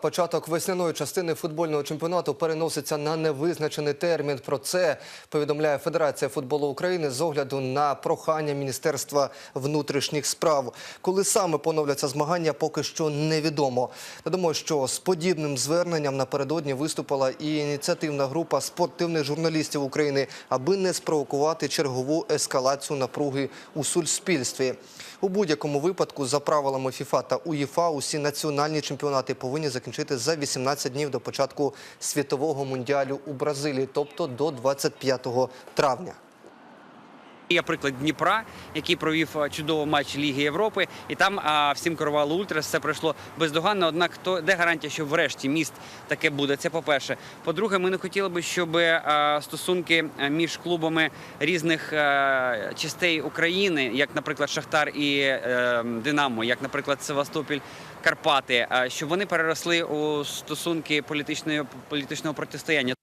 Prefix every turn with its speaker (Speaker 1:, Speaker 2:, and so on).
Speaker 1: Початок весняної частини футбольного чемпіонату переноситься на невизначений термін. Про це повідомляє Федерація футболу України з огляду на прохання Міністерства внутрішніх справ. Коли саме поновляться змагання, поки що невідомо. Додамо, що з подібним зверненням напередодні виступила і ініціативна група спортивних журналістів України, аби не спровокувати чергову ескалацію напруги у суспільстві. У будь-якому випадку, за правилами ФІФА та УЄФА, усі національні чемпіонати повинні закінчити за 18 днів до початку світового мундіалю у Бразилії, тобто до 25 травня.
Speaker 2: Є приклад Дніпра, який провів е, чудовий матч Ліги Європи, і там а, всім керувало Ультрас. Все пройшло бездоганно. Однак то де гарантія, що врешті міст таке буде? Це по-перше. По-друге, ми не хотіли би, щоб е, стосунки е, між клубами різних е, частей України, як, наприклад, Шахтар і е, Динамо, як, наприклад, Севастополь. Карпати, щоб вони переросли у стосунки політичної політичного протистояння.